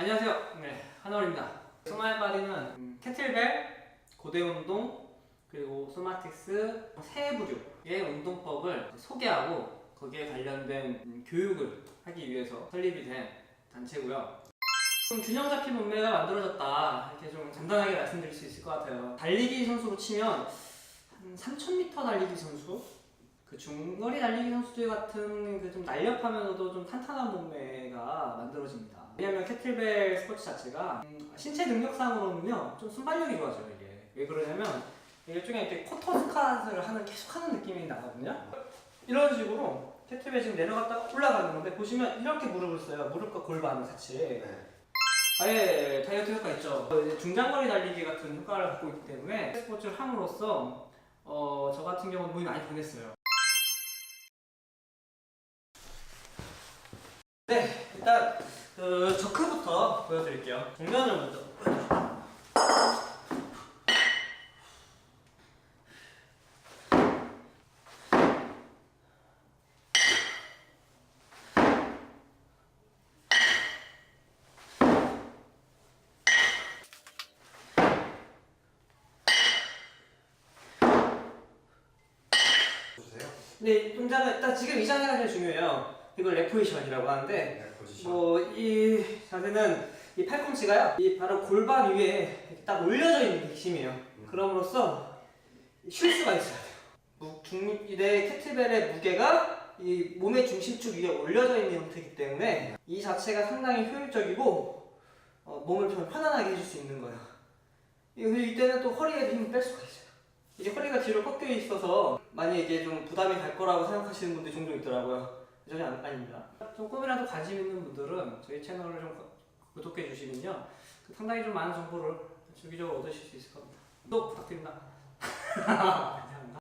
안녕하세요. 네, 한월입니다. 스마일바디는 음, 캐틀벨, 고대 운동, 그리고 소마틱스 세 부류의 운동법을 소개하고 거기에 관련된 음, 교육을 하기 위해서 설립이 된 단체고요. 좀 균형 잡힌 몸매가 만들어졌다 이렇게 좀 간단하게 말씀드릴 수 있을 것 같아요. 달리기 선수로 치면 한 3,000m 달리기 선수, 그 중거리 달리기 선수들 같은 그 좀 날렵하면서도 좀 탄탄한 몸매가 만들어집니다. 왜냐하면 캐틀벨 스포츠 자체가 음, 신체 능력상으로는요 좀 순발력이 좋아져요 이게. 왜 그러냐면 일종의 이렇게 코터 스쿼트를 하는 계속 하는 느낌이 나거든요. 이런 식으로 캐틀벨 지금 내려갔다가 올라가는 건데 보시면 이렇게 무릎을 써요. 무릎과 골반을 같이. 네. 아예 다이어트 효과 있죠. 이제 중장거리 달리기 같은 효과를 갖고 있기 때문에 스포츠를 함으로써 어, 저 같은 경우는 몸이 많이 변했어요. 네, 일단 그 저크부터 보여드릴게요. 정면을 먼저. 보세요. 네, 이 동작은 일단 지금 이 자세가 제일 중요해요. 이걸 레포지션이라고 하는데. 뭐 이 자세는 이 팔꿈치가요. 이 바로 골반 위에 딱 올려져 있는 게 핵심이에요. 그럼으로써 쉴 수가 있어야 돼요. 무- 중, 내 캐트벨의 무게가 이 몸의 중심축 위에 올려져 있는 형태이기 때문에 이 자체가 상당히 효율적이고 어, 몸을 좀 편안하게 해줄 수 있는 거예요. 이- 이때는 또 허리에 힘을 뺄 수가 있어요. 이제 허리가 뒤로 꺾여 있어서 많이 이게 좀 부담이 갈 거라고 생각하시는 분들이 종종 있더라고요. 전혀 안- 아닙니다. 조금이라도 관심 있는 분들은 저희 채널을 좀 구- 구독해 주시면요. 그 상당히 좀 많은 정보를 주기적으로 얻으실 수 있을 겁니다. 구독 부탁드립니다.